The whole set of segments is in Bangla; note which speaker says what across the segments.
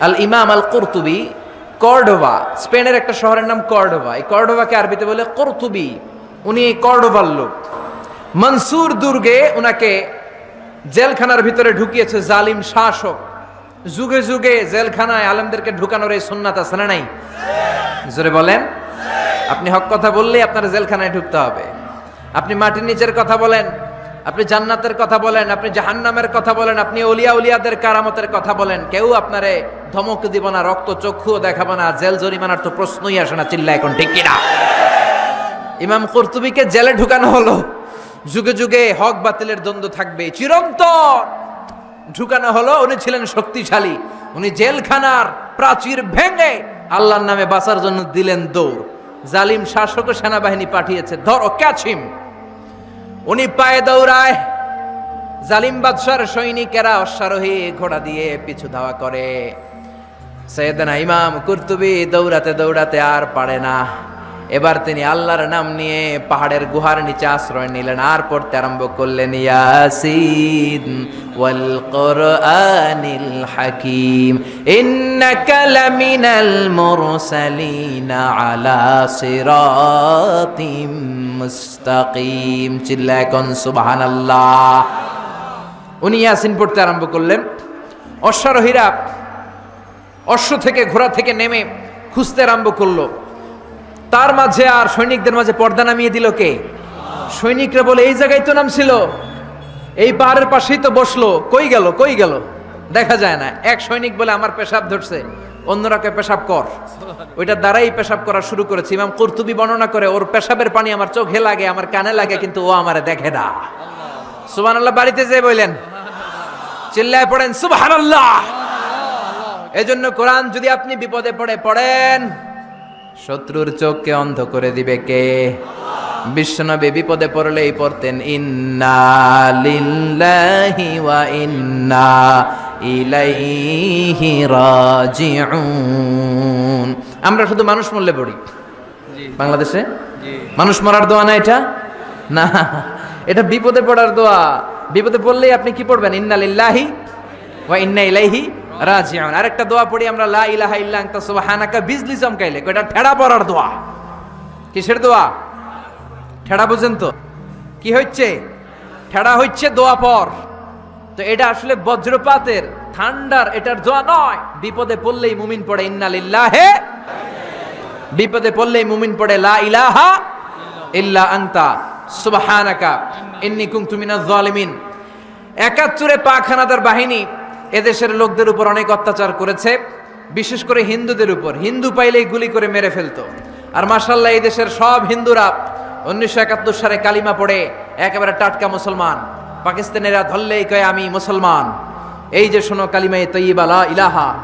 Speaker 1: আল ইমাম আল কর্তুবি, কর্ডোভা, স্পেনের একটা শহরের নাম কর্ডোভা। এই কর্ডোভাকে আরবিতে বলে কর্তুবি। উনি কর্ডোভার লোক। মনসুর দুর্গে উনাকে জেলখানার ভিতরে ঢুকিয়েছে জালিম শাসক। যুগে যুগে জেলখানায় আলেমদেরকে ঢুকানোর এই সুন্নাত আছে না নাই? জোরে বলেন। আপনি হক কথা বললেই আপনার জেলখানায় ঢুকতে হবে। আপনি মাটির নিচের কথা বলেন আপনি জান্নাতের কথা বলেন, আপনি জাহান্নামের কথা বলেন, আপনি অলিয়া উলিয়াদের কারামতের কথা বলেন, কেউ আপনারে ধমক দিব না, রক্ত চক্ষুও দেখাবো না, জেল জরিমানার তো প্রশ্নই আসে না চিল্লা এখন ঠিক কিনা? ইমাম কর্তুবিকে জেলে ঢুকানো হলো। যুগে যুগে হক বাতিলের দ্বন্দ্ব থাকবে চিরন্তন ঢুকানো হলো, উনি ছিলেন শক্তিশালী। উনি জেলখানার প্রাচীর ভেঙে আল্লাহর নামে বাঁচার জন্য দিলেন দৌড়। জালিম শাসক সেনাবাহিনী পাঠিয়েছে। ধরো ক্যাচিম উনি পায়ে দৌড়ায়। জালিম বাদশার সৈনিকেরা অশ্বারোহী ঘোড়া দিয়ে পিছু ধাওয়া করে। সৈয়দনা ইমাম কুর্তুবি দৌড়াতে দৌড়াতে আর পারে না। এবার তিনি আল্লাহর নাম নিয়ে পাহাড়ের গুহার নিচে আশ্রয় নিলেন। আর পড়তে আরম্ভ করলেন, ইয়াসিন ওয়াল কোরআনিল হাকিম, ইন্নাকা লামিনাল মুরসালিনা আলা সিরাতিম মুস্তাকিম। চিল্লায় কোন সুবহানাল্লাহ। উনি ইয়াসিন পড়তে আরম্ভ করলেন। অশ্বারোহীরা অশ্ব থেকে ঘোড়া থেকে নেমে খুঁজতে আরম্ভ করল। তার মাঝে আর সৈনিকদের মাঝে পর্দা নামিয়ে দিল কে? সৈনিকরা বলে, এই জায়গায় তো নাম ছিল এই পাহাড়ের পাশেই তো বসল। কই গেল? কই গেল? দেখা যায় না। এক সৈনিক বলে, আমার পেশাব ধরছে। অন্যরা কে পেশাব কর। ওইটা দ্বারাই পেশাব করা শুরু করেছে। ইমাম কর্তুবি বর্ণনা করে, ওর পেশাবের পানি আমার চোখে লাগে, আমার কানে লাগে, কিন্তু ও আমারে দেখে না। সুবান আল্লাহ বাড়িতে যেয়ে বললেন, চিল্লায় পড়েন আল্লাহ এজন্য কোরআন যদি আপনি বিপদে পড়ে, পড়েন। শত্রুর চোখকে অন্ধ করে দিবে কে? বিশ্বনবী বিপদে পড়লেই পড়তেন ইন্না লিল্লাহি ওয়া ইন্না ইলাইহি রাজিউন। আমরা শুধু মানুষ মরলে পড়ি। বাংলাদেশে? মানুষ মরার দোয়া না এটা? না এটা বিপদে পড়ার দোয়া। বিপদে পড়লেই আপনি কি পড়বেন? ইন্না লিল্লাহি ওয়া ইন্না ইলাইহি রাজিউন। আরেকটা দোয়া পড়ি আমরা, লা ইলাহা ইল্লা আনতা সুবহানাকা বিজলি চমকাইলে এটা ঠেড়া পড়ার দোয়া। কিসের দোয়া? ঠেড়া বুঝেন তো। কি হচ্ছে ঠেড়া হচ্ছে দোয়া পর। তো এটা আসলে বজ্রপাতের, ঠান্ডার, এটার দোয়া নয়। বিপদে পড়লেই মুমিন পড়ে, ইন্না লিল্লাহে বিপদে পড়লেই মুমিন পড়ে, লা ইলাহা ইল্লা আনতা সুবহানাকা। ইন্নী কুনতু মিনাজ জালিমিন একাত্তরে পাখানাদার বাহিনী এদেশের লোকদের উপর অনেক অত্যাচার করেছে, বিশেষ করে হিন্দুদের উপর। হিন্দু পাইলেই গুলি করে মেরে ফেলতো। আর মাসাল্লাহ এই দেশের সব হিন্দুরা উনিশশো একাত্তর সালে কালিমা পড়ে একেবারে টাটকা মুসলমান। পাকিস্তানেরা ধরলেই কয়, আমি মুসলমান। এই যে শোনো কালিমাই তৈবা লা ইলাহা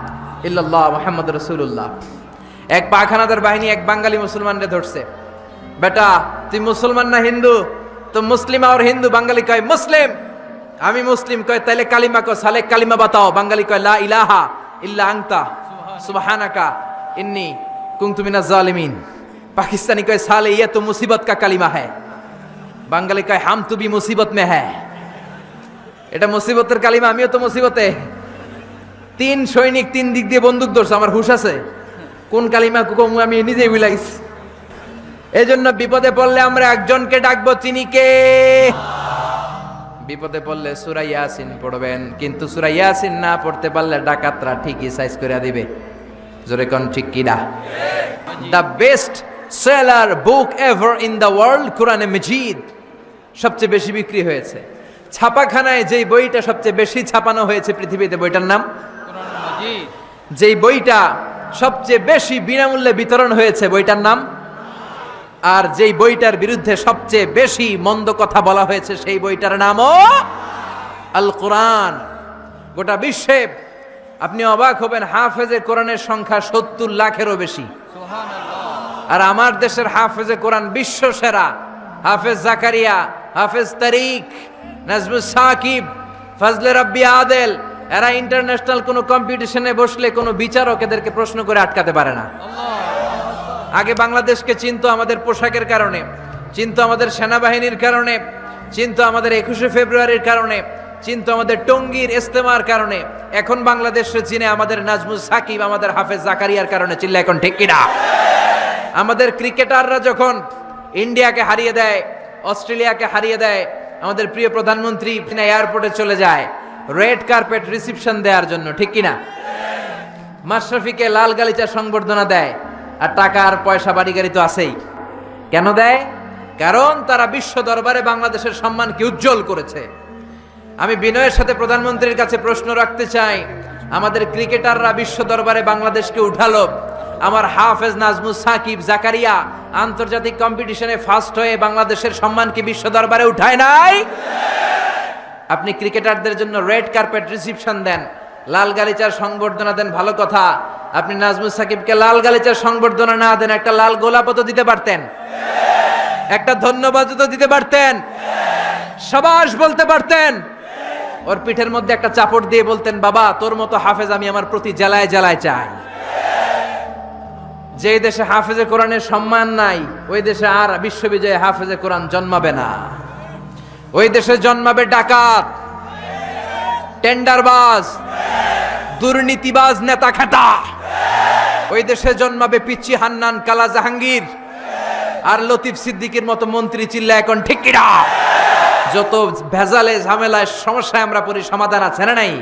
Speaker 1: ইল্লাল্লাহ মোহাম্মদ রসুল্লাহ এক পাখানাদার বাহিনী এক বাঙালি মুসলমানরে ধরছে। বেটা, তুই মুসলমান না হিন্দু? তো মুসলিম আর হিন্দু। বাঙালি কয়, মুসলিম। আমি মুসলিম কয়, তাইলে কালিমা কয়, সালে কালিমা বাতাও। বাঙালি কয়, লা ইলাহা ইল্লা আংতা সুবহানাকা, ইন্নি কুনতু মিনাজ জালিমিন। পাকিস্তানি কয়, সালে ইয়া তো মুসিবত কা কালিমা হ্যায়। বাঙালি কয়, হাম তুবি মুসিবত মে হ্যায়। এটা মুসিবতের কালিমা, আমিও তো মুসিবতে। তিন সৈনিক তিন দিক দিয়ে বন্দুক ধরছে, আমার হুশ আছে। কোন কালিমা কুকম আমি নিজেই বুঝাইছি এজন্য বিপদে পড়লে আমরা একজনকে ডাকবো চিনিকে কে? বিপদে পড়লে সুরা ইয়াসিন পড়বেন। কিন্তু সুরা ইয়াসিন না পড়তে পারলে ডাকাতরা ঠিকই সাইজ করে দিবে। জোরে কোন ঠিক কিনা? The best seller book ever in the world কোরআনে মজিদ সবচেয়ে বেশি বিক্রি হয়েছে। ছাপাখানায় যেই বইটা সবচেয়ে বেশি ছাপানো হয়েছে পৃথিবীতে বইটার নাম? যেই বইটা সবচেয়ে বেশি বিনামূল্যে বিতরণ হয়েছে বইটার নাম? আর যেই বইটার বিরুদ্ধে সবচেয়ে বেশি মন্দ কথা বলা হয়েছে সেই বইটার নামও আল কোরআন গোটা বিশ্বে আপনি অবাক হবেন হাফেজে কোরআনের সংখ্যা সত্তর লাখেরও বেশি। আর আমার দেশের হাফেজে কোরআন বিশ্ব সেরা। হাফেজ জাকারিয়া হাফেজ তারিক নাজমুল সাকিব ফজলে রব্বি আদেল এরা ইন্টারন্যাশনাল কোনো কম্পিটিশনে বসলে কোনো বিচারক এদেরকে প্রশ্ন করে আটকাতে পারে না। আগে বাংলাদেশকে চিনতো আমাদের পোশাকের কারণে, চিনতো আমাদের সেনাবাহিনীর কারণে, চিনতো আমাদের একুশে ফেব্রুয়ারির কারণে, চিনতো আমাদের টঙ্গীর ইস্তেমার কারণে। এখন বাংলাদেশে চিনে আমাদের নাজমুল সাকিব, আমাদের হাফেজ জাকারিয়ার কারণে। চিল্লা এখন ঠিক কিনা? আমাদের ক্রিকেটাররা যখন ইন্ডিয়াকে হারিয়ে দেয়, অস্ট্রেলিয়াকে হারিয়ে দেয়, আমাদের প্রিয় প্রধানমন্ত্রী এয়ারপোর্টে চলে যায়, রেড কার্পেট রিসিপশন দেওয়ার জন্য, ঠিক কিনা? মাশরাফিকে লাল গালিচা সংবর্ধনা দেয় আর টাকা আর পয়সা বাড়ি গাড়ি তো আছেই। কেন দেয়? কারণ তারা বিশ্ব দরবারে বাংলাদেশের সম্মানকে উজ্জ্বল করেছে। আমি বিনয়ের সাথে প্রধানমন্ত্রীর কাছে প্রশ্ন রাখতে চাই। আমাদের ক্রিকেটাররা বিশ্ব দরবারে বাংলাদেশকে উঠালো। আমার হাফেজ নাজমুল সাকিব জাকারিয়া আন্তর্জাতিক কম্পিটিশনে ফার্স্ট হয়ে বাংলাদেশের সম্মানকে বিশ্ব দরবারে উঠায় নাই? আপনি ক্রিকেটারদের জন্য রেড কার্পেট রিসিপশন দেন, লাল গালিচার সংবর্ধনা দেন, ভালো কথা। আপনি নাজমুল সাকিবকে লাল গালিচার সংবর্ধনা না দেন, একটা লাল গোলাপও তো দিতে পারতেন। একটা ধন্যবাদ তো দিতে পারতেন। সবাস বলতে পারতেন। ওর পিঠের মধ্যে একটা চাপড় দিয়ে বলতেন, বাবা, তোর মতো হাফেজ আমি আমার প্রতি জেলায় জেলায় চাই। যে দেশে হাফেজে কোরআনের সম্মান নাই, ওই দেশে আর বিশ্ববিজয়ে হাফেজে কোরআন জন্মাবে না। ওই দেশে জন্মাবে ডাকাত, টেন্ডারবাজ, দুর্নীতিবাজ নেতা খেতা ওই দেশে জন্মাবে পিচ্ছি হান্নান কালা জাহাঙ্গীর আর লতিফ সিদ্দিকের মতো মন্ত্রী চিল্লা এখন ঠিক যত ভেজালে ঝামেলায় সমস্যায় আমরা পড়ি, সমাধান আছে না নাই?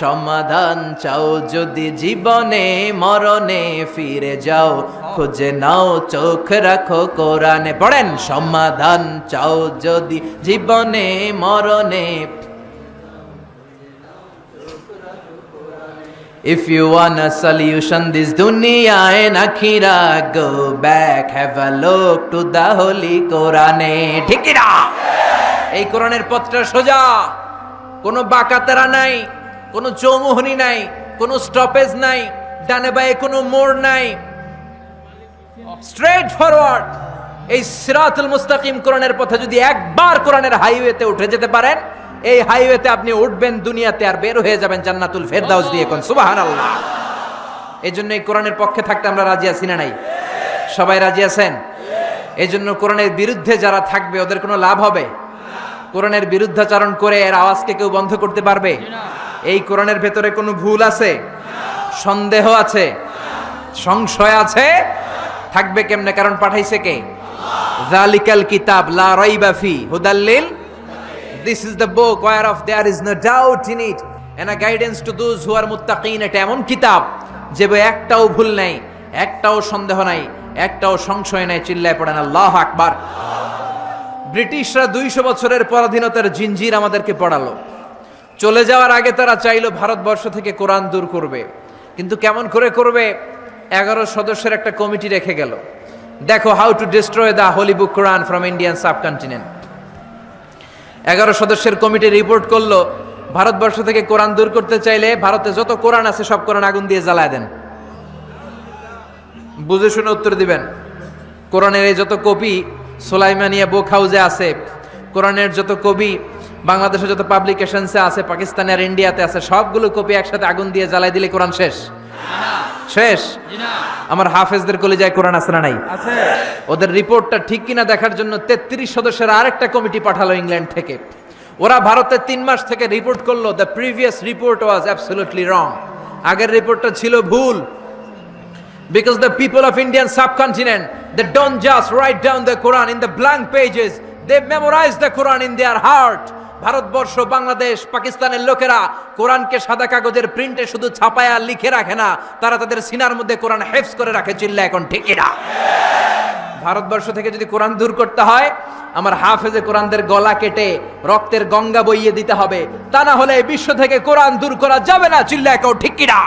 Speaker 1: সমাধান চাও যদি জীবনে, মরণে ফিরে যাও, খুঁজে নাও, চোখ রাখো কোরআনে। পড়েন, সমাধান চাও যদি জীবনে, মরণে If you want a solution, this dunya and akhira go back, have a look to the holy Quran. ঠিক এই কোরআনের পথটা সোজা। কোনো বাঁকাতেরা নাই, কোনো চৌমুহনি নাই, কোনো স্টপেজ নাই, ডানে বায়ে কোনো মোড় নাই। স্ট্রেট ফরওয়ার্ড এই সিরাতুল মুস্তাকিম কোরআনের পথে যদি একবার কোরআনের হাইওয়েতে উঠে যেতে পারেন এই হাইওয়েতে আপনি উঠবেন, দুনিয়াতে আর বের হয়ে যাবেন জান্নাতুল ফেরদাউস দিয়ে কোন সুবহানাল্লাহ। এই জন্য এই কোরআনের পক্ষে থাকতে আমরা রাজি আছি না নাই? সবাই রাজি আছেন? এই জন্য কোরআনের বিরুদ্ধে যারা থাকবে, ওদের কোনো লাভ হবে? কোরআনের বিরুদ্ধাচরণ করে এর আওয়াজকে কেউ বন্ধ করতে পারবে? এই কোরআনের ভেতরে কোনো ভুল আছে? সন্দেহ আছে? সংশয় আছে? থাকবে কেমনে? কারণ পাঠাইছে কে? জালিকাল কিতাব, লা রাইবা ফি হুদাল্লিল this is the book whereof there is no doubt in it and a guidance to those who are মুত্তাকিন এটা এমন কিতাব যে বই একটাও ভুল নাই, একটাও সন্দেহ নাই, একটাও সংশয় নাই, চিল্লায় পড়েন, আল্লাহ আকবার। ব্রিটিশরা দুইশো বছরের পরাধীনতার জিঞ্জির আমাদেরকে পড়ালো। চলে যাওয়ার আগে তারা চাইলো ভারতবর্ষ থেকে কোরআন দূর করবে। কিন্তু কেমন করে করবে? এগারো সদস্যের একটা কমিটি রেখে গেল। দেখো how to destroy the holy book Quran from Indian subcontinent এগারো সদস্যের কমিটি রিপোর্ট করল, ভারতবর্ষ থেকে কোরআন দূর করতে চাইলে ভারতে যত কোরআন আছে, সব কোরআন আগুন দিয়ে জ্বালায় দেন। বুঝে শুনে উত্তর দিবেন। কোরআনের এই যত কপি সোলাইমানিয়া বুক হাউসে আছে, কোরআনের যত কবি, বাংলাদেশের যত পাবলিকেশনসে আছে, পাকিস্তানে আর ইন্ডিয়াতে আছে, সবগুলো কপি একসাথে আগুন দিয়ে জ্বালাই দিলে কোরআন শেষ। শেষ? আমার হাফেজদের কলেজায় কোরআন আছে না নাই? ওদের রিপোর্টটা ঠিক কিনা দেখার জন্য তেত্রিশ সদস্যের আরেকটা কমিটি পাঠালো ইংল্যান্ড থেকে। ওরা ভারতে তিন মাস থেকে রিপোর্ট করল the previous report was absolutely wrong আগের রিপোর্টটা ছিল ভুল। Because the people of Indian subcontinent they don't just write down the Quran in the blank pages they memorise the Quran in their heart Bharatvarsha, Bangladesh, পাকিস্তানের লোকেরা কোরআনকে সাদা কাগজের প্রিন্টে শুধু ছাপায়া লিখে রাখে না, তারা তাদের সিনার মধ্যে কোরআন হেফস করে রাখে, চিল্লা, এখন ঠিকই না ভারতবর্ষ থেকে যদি কোরআন দূর করতে হয়, আমার হাফেজে কোরআনদের গলা কেটে রক্তের গঙ্গা বইয়ে দিতে হবে। তা না হলে বিশ্ব থেকে কোরআন দূর করা যাবে না, চিল্লা, এখন ঠিক না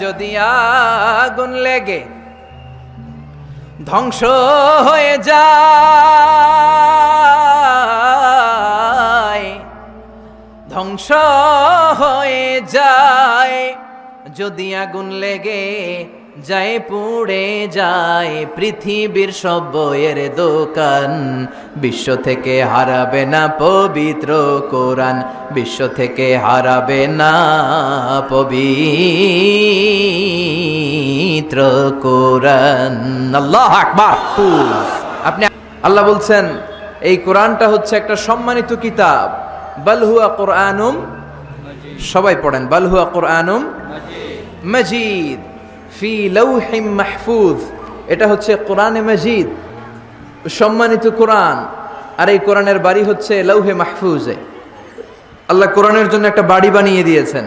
Speaker 1: যদি আগুন লেগে ধ্বংস হয়ে যায় ধ্বংস হয়ে যায়। যদি আগুন লেগে যায়, পুড়ে যায়, পৃথিবীর সব বইয়ের দোকান বিশ্ব থেকে হারাবে না পবিত্র কোরআন, বিশ্ব থেকে হারাবে না পবিত্র কোরআন। আল্লাহ আকবার। আপনি, আল্লাহ বলছেন, এই কোরআনটা হচ্ছে একটা সম্মানিত কিতাব। বালহুয়া কোরআনুম, সবাই পড়েন বালহুয়া কোরআনুম মজিদ, ফি লৌহিম মাহফুজ, এটা হচ্ছে কোরআনে মজিদ, সম্মানিত কোরআন, আর এই কোরআনের বাড়ি হচ্ছে লৌহে মাহফুজে। আল্লাহ কোরআনের জন্য একটা বাড়ি বানিয়ে দিয়েছেন।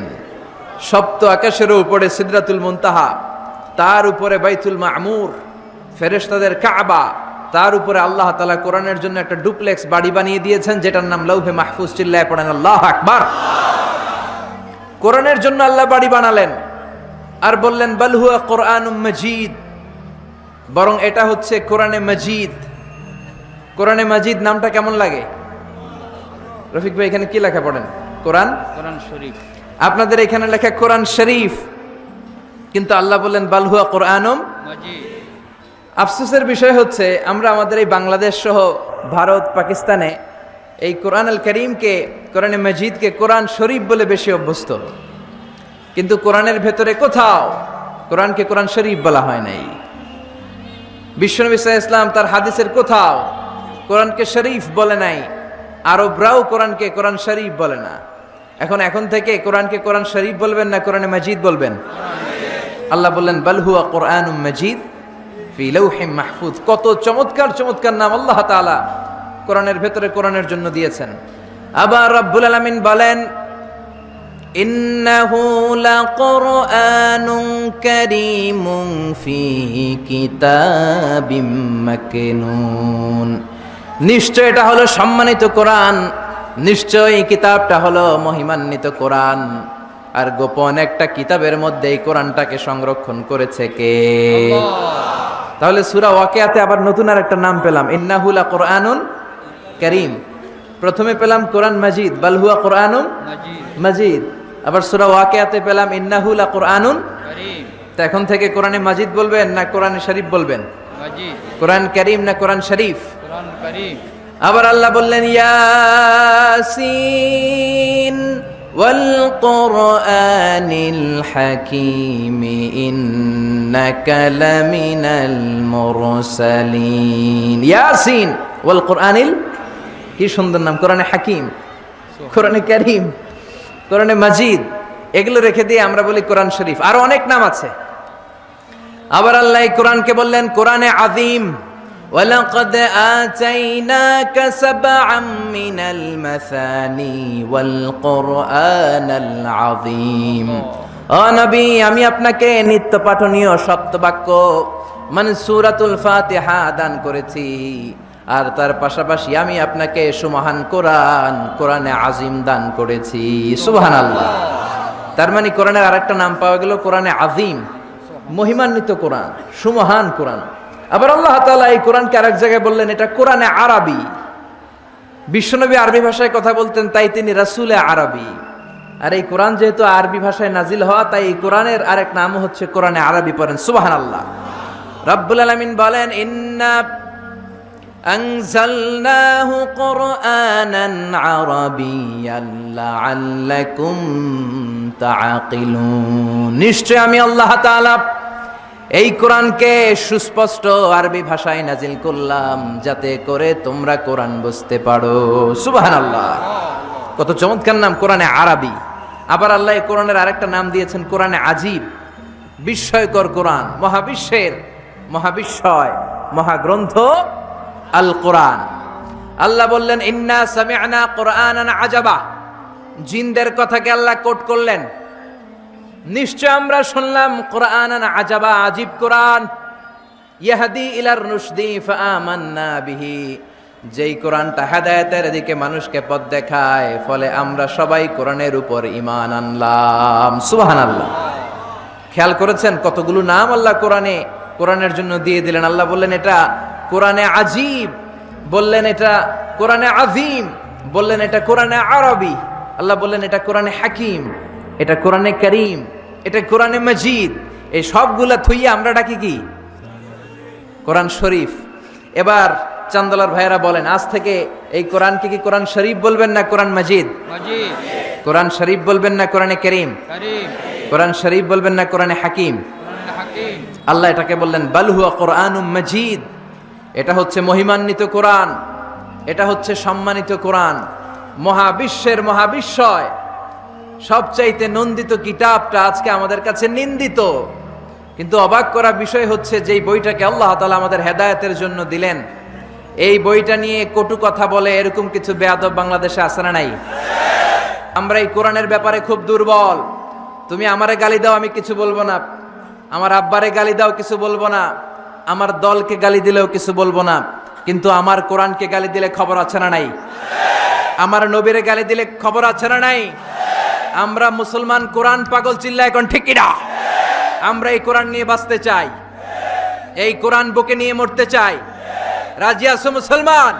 Speaker 1: সপ্ত আকাশের উপরে সিদরাতুল মুনতাহা, তার উপরে বাইতুল মামুর, ফেরেশতাদের কাবা তার উপরে আল্লাহ তালা কোরআনের জন্য একটা ডুপ্লেক্স বাড়ি বানিয়ে দিয়েছেন যেটার নাম লৌহে মাহফুজ চিল্লায় পড়েন আল্লাহ আকবার। কোরআনের জন্য আল্লাহ বাড়ি বানালেন আর বললেন বালহুয়া কোরআন মজিদ। বরং এটা হচ্ছে কোরআনে মজিদ। কোরআনে মজিদ নামটা কেমন লাগে? রফিক ভাই এখানে কি লেখা পড়েন? কোরআন?
Speaker 2: কোরআন শরীফ।
Speaker 1: আপনাদের এখানে লেখা কোরআন শরীফ। কিন্তু আল্লাহ বললেন বালহুয়া কোরআনম
Speaker 2: মজিদ।
Speaker 1: আফসোসের বিষয় হচ্ছে, আমরা আমাদের এই বাংলাদেশ সহ ভারত, পাকিস্তানে এই কোরআন আল করিমকে, কোরআনে মজিদকে কোরআন শরীফ বলে বেশি অভ্যস্ত। কিন্তু কোরআনের ভেতরে কোথাও কোরআনকে কোরআন শরীফ বলা হয় নাই। বিশ্বনবী সাল্লাল্লাহু ইসলাম তার হাদিসের কোথাও কোরআনকে শরীফ বলে নাই, আরবরাও কোরআনকে কোরআন শরীফ বলে না। এখন এখন থেকে কোরআনকে কোরআন শরীফ বলবেন না কোরআনে মজিদ বলবেন? আল্লাহ বললেন বালহুয়া কোরআন মজিদ। ফি লৌহিম মাহফুজ কত চমৎকার চমৎকার নাম আল্লাহ তাআলা কোরআনের ভেতরে কোরআনের জন্য দিয়েছেন আবার রব্বুল আলামিন বলেন إنه لقرآن كريم في كتاب مكنون নিশ্চয় এটা হলো সম্মানিত কোরআন নিশ্চয় এই কিতাবটা হলো মহিমান্বিত কোরআন আর গোপন একটা কিতাবের মধ্যে এই কোরআনটাকে সংরক্ষণ করেছে কে তাহলে সুরা ওয়াকেয়াতে আবার নতুন আর একটা নাম পেলাম। ইন্নাহুলা কোরআনুন করিম। প্রথমে পেলাম কোরআন মাজিদ। বালহুয়া কোরআনুন
Speaker 2: মজিদ
Speaker 1: মাজিদ। আবার সুরা ওয়াকেয়াতে পেলাম ইন্নাহুলা কোরআনুন তো এখন থেকে কোরআনে মাজিদ বলবেন না কোরআনে শরীফ বলবেন? কোরআন করিম না কোরআন শরীফ?
Speaker 2: কোরআন করিম।
Speaker 1: আবার আল্লাহ বললেন ইয়াসিন। والقرآن الحكيم إنك لمن المرسلين ইয়াসিন والقرآن ال- কি সুন্দর নাম কোরআনে হাকিম কোরআনে করিম কোরআনে মাজিদ এগুলো রেখে দিয়ে আমরা বলি কোরআন শরীফ আরো অনেক নাম আছে আবার আল্লাহ এই কোরআনকে বললেন কোরআনে আযীম ولقد آتيناك سبعا من المثاني والقرآن العظيم ও নবী আমি আপনাকে নিত্য পাঠনীয় সপ্তবাক্য মানে সূরাতুল ফাতিহা দান করেছি আর তার পাশাপাশি আমি আপনাকে সুমহান কোরআন কোরআনে আজিম দান করেছি সুবহানাল্লাহ তার মানে কোরআনের আরেকটা নাম পাওয়া গেল কোরআনে আজিম মহিমান্বিত কোরআন সুমহান কোরআন আবার আল্লাহ তাআলা এই কোরআনকে আরেক জায়গায় বললেন এটা কোরআনে আরবি বিশ্বনবী আরবি ভাষায় কথা বলতেন তাই তিনি রাসূলে আরবি আর এই কোরআন যেহেতু আরবি ভাষায় নাজিল হওয়া তাই এই কোরআনের আরেক নাম হচ্ছে কোরআনে আরবি পড়েন সুবহানাল্লাহ রাব্বুল আলামিন বলেন ইন্না أنزلناه قرآنا عربيا لعلكم تعقلون নিশ্চয় আমি আল্লাহ তাআলা এই কোরআনকে সুস্পষ্ট আরবি ভাষায় নাজিল করলাম যাতে করে তোমরা কোরআন বুঝতে পারো। সুবহানাল্লাহ। কত চমৎকার নাম, কোরআনে আরবি। আবার আল্লাহ কোরআনের আরেকটা নাম দিয়েছেন, কোরআনে আজীব। বিস্ময়কর কোরআন, মহাবিশ্বের মহাবিস্ময় মহাগ্রন্থ আল কোরআন আল্লাহ বললেন, ইন্না সামিআনা কোরআনান আজাবা। জিনদের কথাকে আল্লাহ কোট করলেন। নিশ্চয় আমরা শুনলাম কোরআনান আজাবা, আজীব কোরআন। ইয়াহদি ইলার রুশদি ফাআমান্না বিহি। যেই কোরআনটা হেদায়েতের দিকে মানুষকে পথ দেখায়, ফলে আমরা সবাই কোরআনের উপর ঈমান আনলাম। সুবহানাল্লাহ। খেয়াল করেছেন কতগুলো নাম আল্লাহ কোরআনে, কোরআনের জন্য দিয়ে দিলেন। আল্লাহ বললেন, এটা কোরআনে আজিব, বললেন, এটা কোরআনে আজিম বললেন, এটা কোরআনে আরবি, আল্লাহ বললেন, এটা কোরআনে হাকিম, এটা কোরআনে করিম। এটা কোরআনে মজিদ। এই সবগুলা থুইয়া আমরা ডাকি কি? কোরআন শরীফ। এবার চান্দলার ভাইয়েরা বলেন আজ থেকে এই কোরআনকে কি কোরআন শরীফ বলবেন না কোরআন মজিদ? কোরআন শরীফ বলবেন না কোরআনে করিম? কোরআন শরীফ বলবেন না কোরআন হাকিম? আল্লাহ এটাকে বললেন বালহুয়া কোরআন মজিদ। এটা হচ্ছে মহিমান্বিত কোরআন। এটা হচ্ছে সম্মানিত কোরআন। মহাবিশ্বের মহাবিশ্বয়। সবচাইতে নন্দিত কিতাবটা আজকে আমাদের কাছে নিন্দিত। কিন্তু অবাক করা বিষয় হচ্ছে যেই বইটাকে আল্লাহ তালা আমাদের হেদায়েতের জন্য দিলেন, এই বইটা নিয়ে কটু কথা বলে এরকম কিছু বেয়াদব বাংলাদেশে আসে না নাই? আমরা এই কোরআনের ব্যাপারে খুব দুর্বল। তুমি আমারে গালি দাও, আমি কিছু বলব না। আমার আব্বারে গালি দাও, কিছু বলব না। আমার দলকে গালি দিলেও কিছু বলব না। কিন্তু আমার কোরআনকে গালি দিলে খবর আছে না নাই? আমার নবীরে গালি দিলে খবর আছে না নাই? আমরা মুসলমান কোরআন পাগল চিল্লা এখন ঠিকিরা আমরা এই কোরআন নিয়ে বাঁচতে চাই। এই কোরআন বুকে নিয়ে মরতে চাই। রাজি আছো মুসলমান?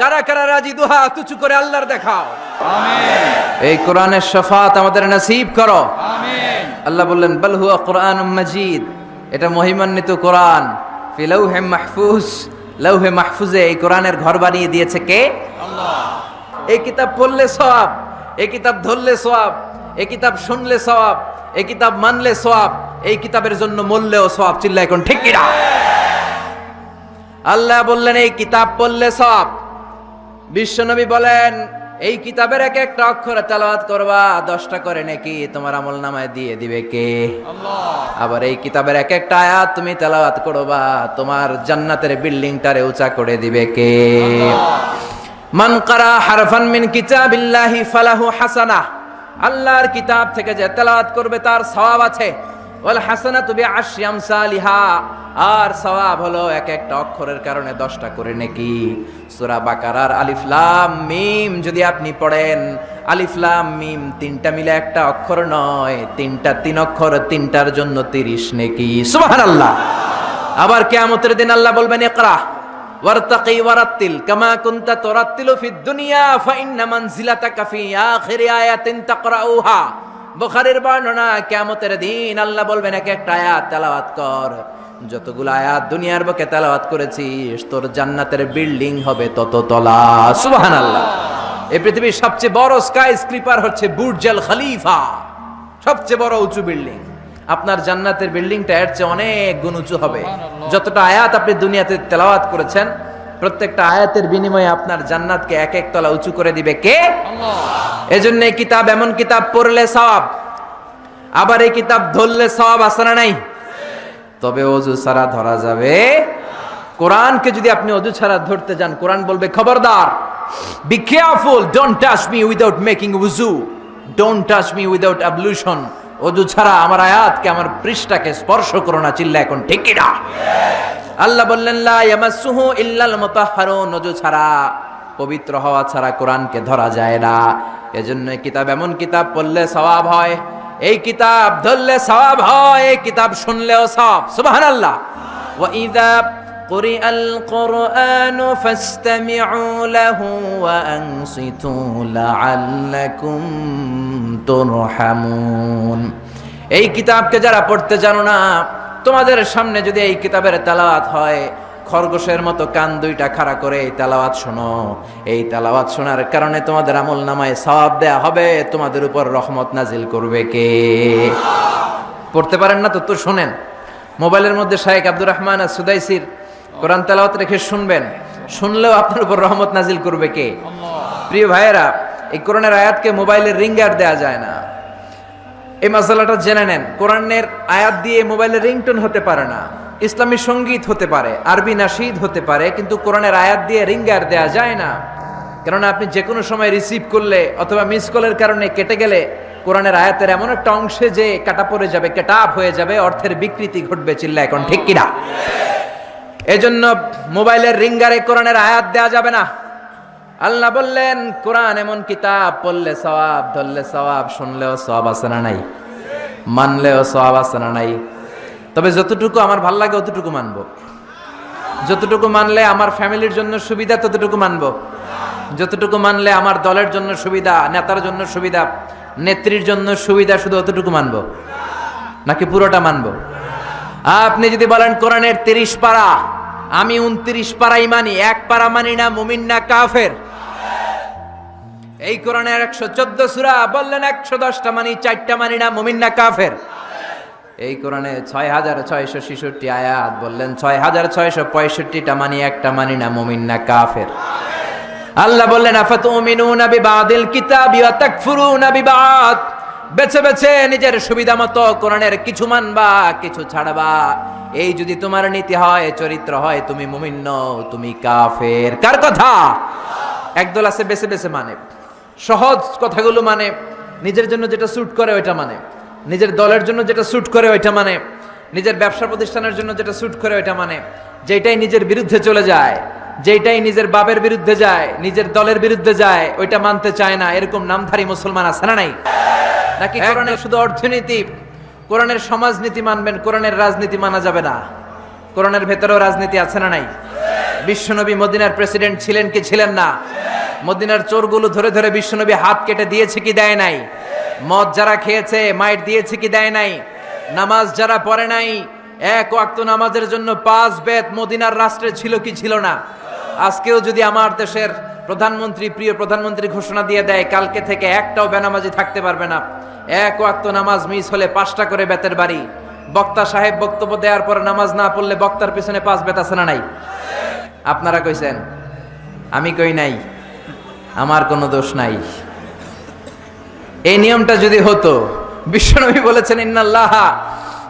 Speaker 1: কারা কারা রাজি? দুহা তুচু করে আল্লাহর দেখাও। এই কোরআনের শফাত আমাদের নসিব করো। আল্লাহ বললেন বল হুয়া কোরআন মজিদ। এটা মহিমান্বিত কোরআন। ফি লৌহে মাহফুজ। লৌহে মাহফুজে এই কোরআনের ঘর বানিয়ে দিয়েছে কে? এই কিতাব পড়লে সওয়াব। এই কিতাব ধরলে সওয়াব এই কিতাব শুনলে সওয়াব এই কিতাব মানলে সওয়াব এই কিতাবের জন্য মরলেও সওয়াব চিল্লা এখন ঠিক কিনা? আল্লাহ বললেন এই কিতাব পড়লে সওয়াব। বিশ্বনবী বলেন এই কিতাবের এক একটা অক্ষরে তেলাওয়াত করবা দশটা করে নাকি তোমার আমল নামায় দিয়ে দিবে কে? আবার এই কিতাবের এক একটা আয়াত তুমি তেলাওয়াত করবা তোমার জান্নাতের বিল্ডিংটারে উঁচা করে দিবে কে? মান কারা হারফান মিন কিতাবিল্লাহি ফালাহু হাসানা, আল্লাহর কিতাব থেকে যে তেলাওয়াত করবে তার সওয়াব আছে। ওয়াল হাসানাতু বিআশরি আমসালিহা, আর সওয়াব হলো এক একটা অক্ষরের কারণে দশটা করে নাকি। সূরা বাকারার আলিফ লাম মিম যদি আপনি পড়েন, আলিফ লাম মিম তিনটা মিলে একটা অক্ষর নয়, তিনটা তিন অক্ষর, তিনটার জন্য তিরিশ নেকি। সুবহানাল্লাহ। আবার কিয়ামতের দিন আল্লাহ বলবেন, ইকরা। ওয়ারতাকি ওয়ারাত্তিল, কামা কুনতা তুরাত্তিলু ফিদ দুনিয়া, ফাইন্না মানজিলাতাকা ফি আখিরি আয়াতিন তাকরাউহা। বুখারীর বর্ণনা, কিয়ামতের দিন আল্লাহ বলবেন, এক একটা আয়াত তেলাওয়াত কর। যতগুলো আয়াত দুনিয়ার বুকে তেলাওয়াত করেছিস, তোর জান্নাতের বিল্ডিং হবে তত তলা। সুবহানাল্লাহ। এই পৃথিবীর সবচেয়ে বড় স্কাই স্ক্রিপার হচ্ছে বুর্জাল খলিফা সবচেয়ে বড় উঁচু বিল্ডিং। আপনার জান্নাতের বিল্ডিংটা এর চেয়ে অনেক গুণ উঁচু হবে। যতটা আয়াত আপনি দুনিয়াতে তেলাওয়াত করেছেন প্রত্যেকটা আয়াতের বিনিময়ে আপনার জান্নাতকে এক এক তলা উঁচু করে দিবে কে? এজন্য এই কিতাব এমন কিতাব পড়লে সওয়াব আবার এই কিতাব ধরলে সওয়াব আসে না নাই? তবে অজু ছাড়া ধরা যাবে কোরআনকে যদি আপনি অজু ছাড়া ধরতে যান কোরআন বলবে খবরদার be careful don't touch me without making উজু don't touch me without ablution অজু ছাড়া আমার আয়াতকে, আমার পৃষ্ঠাকে স্পর্শ করো না, চিল্লা এখন, ঠিক না আল্লাহ বললেন ছাড়া, পবিত্র হওয়া ছাড়া কোরআনকে ধরা যায় না। এজন্য কিতাব এমন কিতাব, পড়লে সওয়াব হয়। এই কিতাব ধরলে সওয়াব হয়, এই কিতাব শুনলেও সওয়াব। সুবহানাল্লাহ। ওয়া قرئ القرآن فاستمعوا له وأنصتوا لعلكم ترحمون এই কিতাবকে যারা পড়তে জানো না তোমাদের সামনে যদি এই কিতাবের তেলাওয়াত হয় খরগোশের মতো কান দুইটা খাড়া করে এই তেলাওয়াত শোনো এই তেলাওয়াত শোনার কারণে তোমাদের আমল নামায় সওয়াব দেয়া হবে তোমাদের উপর রহমত নাজিল করবে কে পড়তে পারেন না তো তো শোনেন মোবাইলের মধ্যে শাহেক আব্দুর রহমান আর সুদাইসির কোরআন তেলাওয়াত রেখে শুনবেন, শুনলেও আপনার উপর রহমত নাজিল করবে কে? প্রিয় ভাইয়েরা, এই কোরআনের আয়াতকে মোবাইলের রিঙ্গার দেয়া যায় না। এই মশালাটা জেনে নেন, কোরআনের আয়াত দিয়ে মোবাইলের রিংটোন হতে পারে না, ইসলামী সংগীত হতে পারে, আরবি নাশিদ হতে পারে, কিন্তু কোরআনের আয়াত দিয়ে রিঙ্গার দেয়া যায় না। কেননা আপনি যে কোনো সময় রিসিভ করলে অথবা মিস কলের কারণে কেটে গেলে কোরআনের আয়াতের এমন একটা অংশে যে কাটা পড়ে যাবে কেটাপ হয়ে যাবে, অর্থের বিকৃতি ঘটবে চিল্লা এখন ঠিক কিনা? এজন্য মোবাইলের রিঙ্গারে কোরআনের আয়াত দেয়া যাবে না। আল্লাহ বললেন, কোরআন এমন কিতাব, পড়লে সওয়াব, ধরলে সওয়াব, শুনলেও সওয়াব আছে না নাই? মানলেও সওয়াব আছে না নাই? তবে যতটুকু আমার ভালো লাগে, অতটুকু মানব। যতটুকু মানলে আমার ফ্যামিলির জন্য সুবিধা, ততটুকু মানব। যতটুকু মানলে আমার দলের জন্য সুবিধা, নেতার জন্য সুবিধা, নেত্রীর জন্য সুবিধা, শুধু অতটুকু মানব। নাকি পুরোটা মানব? আপনি যদি বলেন, কোরআনের তিরিশ পারা আমি উনত্রিশ পারাই মানি, এক পারা মানি না, মুমিন না, কাফের। এই কোরআনের একশো চোদ্দ সুরা, বললেন একশো দশটা মানি, চারটা মানি না, মুমিন না, কাফের। এই কোরআনে ছয় হাজার ছয়শো ছেষট্টি আয়াত বললেন, ছয় হাজার ছয়শো পঁয়ষট্টিটা মানি, একটা মানি না, মুমিন না, কাফের। আল্লাহ বললেন, আফাতুমিনুনা বিবাদিল কিতাবি ওয়া তাকফুরুনা বিবাদ। বেছে বেছে নিজের সুবিধা মতো কোরআনের কিছু মানবা, কিছু ছাড়বা। এই যদি তোমার নীতি হয়, চরিত্র হয়, তুমি মুমিন তুমি কাফের। কার কথা? একদল আছে বেছে বেছে মানে। সহজ কথাগুলো মানে নিজের জন্য যেটা স্যুট করে ওইটা মানে। নিজের দলের জন্য যেটা স্যুট করে ওইটা মানে। নিজের ব্যবসা প্রতিষ্ঠানের জন্য যেটা স্যুট করে ওইটা মানে। যেটাই নিজের বিরুদ্ধে চলে যায়। যেটাই নিজের বাপের বিরুদ্ধে যায় নিজের দলের বিরুদ্ধে যায় ওইটা মানতে চায় না। এরকম নামধারী মুসলমান আছে না নাই? নাকি কোরআনের শুধু অর্থনীতি? কোরআনের সমাজনীতি মানবেন কোরআনের রাজনীতি মানা যাবে না। কোরআনের ভেতরেও রাজনীতি আছে না নাই? বিশ্বনবী মদিনার প্রেসিডেন্ট ছিলেন কি ছিলেন না? মদিনার চোরগুলো ধরে ধরে বিশ্বনবী হাত কেটে দিয়েছে কি দেয় নাই? মদ যারা খেয়েছে মাইট দিয়েছে কি দেয় নাই? নামাজ যারা পড়ে নাই এক ওয়াক্ত নামাজের জন্য পাঁচ বেত মদিনার রাষ্ট্রে ছিল কি ছিল না? আজকেও যদি আমার দেশের প্রধানমন্ত্রী, প্রিয় প্রধানমন্ত্রী ঘোষণা দিয়ে দেয়, কালকে থেকে একটাও বেনামাজি থাকতে পারবে না। এক ওয়াক্ত নামাজ মিস হলে পাঁচটা করে বেতের বাড়ি। বক্তা সাহেব বক্তব্য দেওয়ার পরে নামাজ না পড়লে বক্তার পিছনে পাঁচ বেত আছে না নাই? আপনারা কইছেন? আমি কই নাই? আমার কোনো দোষ নাই। এই নিয়মটা যদি হতো, বিশ্বনবী বলেছেন, ইন্নাল্লাহ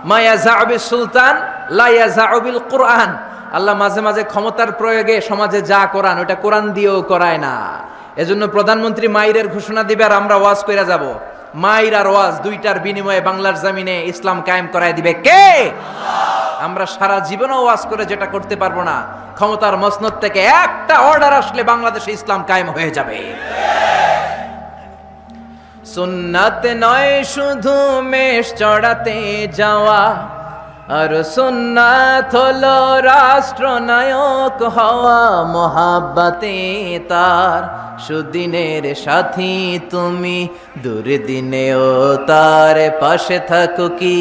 Speaker 1: মায়া জাবিল সুলতান লাইয়া জাবিল কোরআন। আল্লাহ মাঝে মাঝে ক্ষমতার প্রয়োগে সমাজে যা কোরআন ওটা কোরআন দিয়েও করায় না। এজন্য প্রধানমন্ত্রী মাইরের ঘোষণা দিবে আর আমরা ওয়াজ করে যাব। মাইর আর ওয়াজ দুইটার বিনিময়ে বাংলার জামিনে ইসলাম কায়েম করায় দিবে কে? আমরা সারা জীবনও ওয়াজ করে যেটা করতে পারব না। ক্ষমতার মসনদ থেকে একটা অর্ডার আসলে বাংলাদেশে ইসলাম কায়েম হয়ে যাবে। সুন্নাত নয় শুধু মেষ চড়াতে যাওয়া। আর সুন্নাত হলো রাষ্ট্রনায়ক হওয়া মহাব্বাতে তার। সুদিনের সাথী তুমি, দুর্দিনেও তার পাশে থাকো কি?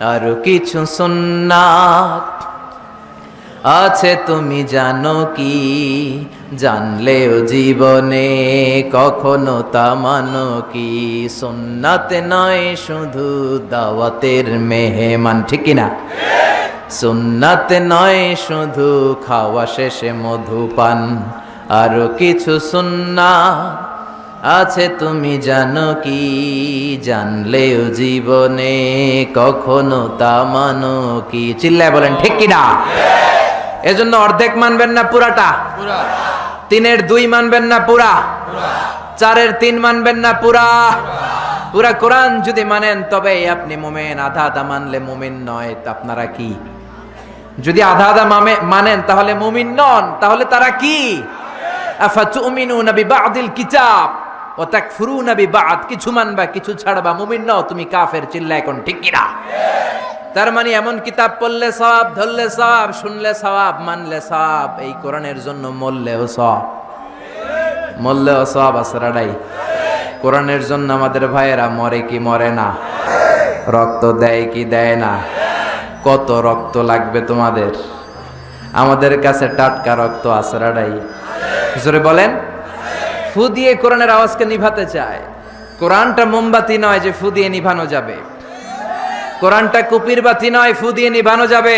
Speaker 1: আর কিছু সুন্নাত আছে তুমি জানো কি? জানলেও জীবনে কখনো তা মানো কি? সুন্নাতে নয়, শুধু দাওয়াতের মেহমান, ঠিক কিনা? সুন্নাতে নয়, শুধু খাওয়া শেষে মধুপান আরও কিছু সুন্না আছে, তুমি জানো কি? জানলেও জীবনে কখনো তা মানো কি? চিল্লায় বলেন, ঠিক কিনা? এজন্য অর্ধেক মানবেন না পুরাটা?
Speaker 2: পুরা
Speaker 1: তিনের দুই মানবেন না পুরা। চারের তিন মানবেন না পুরা। পুরা কোরআন যদি মানেন, তবে আপনি মোমেন। আধা আধা মানলে মোমেন নয়, তা আপনারা কি? যদি আধা আধা মামে মানেন, তাহলে মুমিন নন। তাহলে তারা কি? আফাতুমিনুনা বিবাদিল কিতাব, ও তাকফুরুনা বিবাদ। কিছু মানবা, কিছু ছাড়বা, মুমিন নও, তুমি কাফের, চিল্লা এখন, ঠিক কিনা? তার মানে এমন কিতাব পড়লে সব, ধরলে সব, শুনলে সব, মানলে সব, এই কোরআনের জন্য মরলেও সব। মরলেও সব আসরাডাই কোরআনের জন্য আমাদের ভাইয়েরা মরে কি মরে না? রক্ত দেয় কি দেয় না? কত রক্ত লাগবে তোমাদের? আমাদের কাছে টাটকা রক্ত আসরাডাই জোরে বলেন। ফু দিয়ে কোরআনের আওয়াজকে নিভাতে চায়। কোরআনটা মোমবাতি নয় যে ফু দিয়ে নিভানো যাবে। কোরআনটা কুপির বাতি নয়, ফু দিয়ে নিভানো যাবে।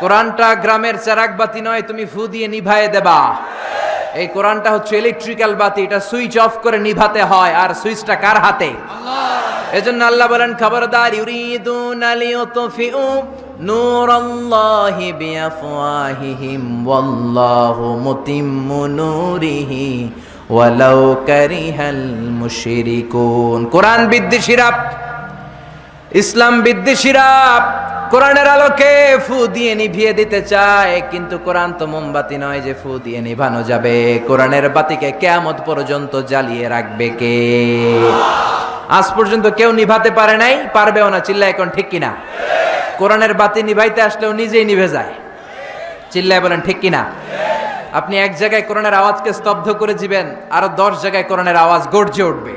Speaker 1: কোরআনটা গ্রামের চারাক বাতি নয়, তুমি ফু দিয়ে নিভায়ে দেবা। এই কোরআনটা হচ্ছে ইলেকট্রিক্যাল বাতি, এটা সুইচ অফ করে নিভাতে হয়, আর সুইচটা কার হাতে? এজন্য আল্লাহ বলেন, খবরদার ইউরিদুন লিইউতফিউ নূরাল্লাহি বিআফওয়াহিহিম, ওয়াল্লাহু মুতিম্মু নূরিহি, ওয়ালাউ কারিহাল মুশরিকুন। কোরআন বিদ্বেষীরা ইসলাম বিদ্বেষীরা কোরআনের আলোকে ফু দিয়ে নিভিয়ে দিতে চায়, কিন্তু কোরআন তো মোমবাতি নয় যে ফু দিয়ে নিভানো যাবে। কোরআনের বাতিকে কেয়ামত পর্যন্ত জ্বালিয়ে রাখবে কে? আজ পর্যন্ত কেউ নিভাতে পারে নাই, পারবেও না চিল্লা এখন ঠিক কিনা? কোরআনের বাতি নিভাইতে আসলেও নিজেই নিভে যায়। চিল্লায় বলেন ঠিক কিনা? আপনি এক জায়গায় কোরআনের আওয়াজকে স্তব্ধ করে দিবেন, আরও দশ জায়গায় কোরআনের আওয়াজ গর্জে উঠবে।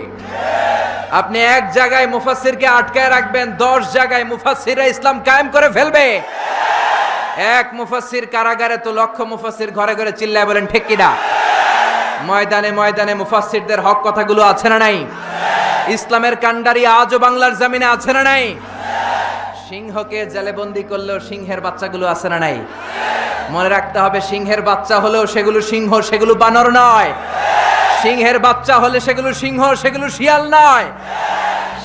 Speaker 1: আপনি এক জায়গায় মুফাসসিরকে আটকায় রাখবেন, দশ জায়গায় মুফাসসিররা ইসলাম কায়েম করে ফেলবে। এক মুফাসসির কারাগারে তো লক্ষ মুফাসসির ঘরে ঘরে চিল্লায় বলেন, ঠিক কিনা ময়দানে ময়দানে মুফাসসিরদের হক কথাগুলো আছে না নাই? ইসলামের কান্ডারি আজও বাংলার জমিনে আছে না নাই? সিংহকে জেলে বন্দি করলেও সিংহের বাচ্চাগুলো আছে না নাই? মনে রাখতে হবে, সিংহের বাচ্চা হলেও সেগুলো সিংহ, সেগুলো বানর নয়। সিংহের বাচ্চা হলে সেগুলো সিংহ, সেগুলো শিয়াল নয়।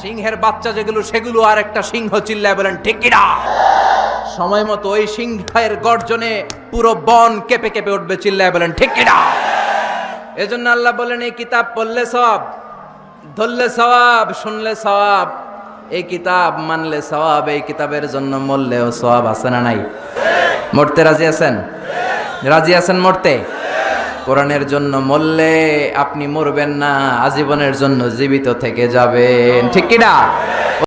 Speaker 1: সিংহের বাচ্চা যেগুলো, সেগুলো আর একটা সিংহ চিল্লায় বলেন, ঠিক কিনা? সময় মতো ওই সিংহের গর্জনে পুরো বন কেঁপে কেঁপে উঠবে, চিল্লায় বলেন, ঠিক কিনা? এজন্য আল্লাহ বলেন, এই কিতাব পড়লে সব, ধরলে সওয়াব শুনলে সওয়াব এই কিতাব মানলে সওয়াব, এই কিতাবের জন্য মরলেও সওয়াব আছে না নাই? মরতে রাজি আছেন? রাজি আছেন মরতে? কোরআনের জন্য মরলে আপনি মরবেন না, আজীবনের জন্য জীবিত থেকে যাবেন। ঠিক কিনা?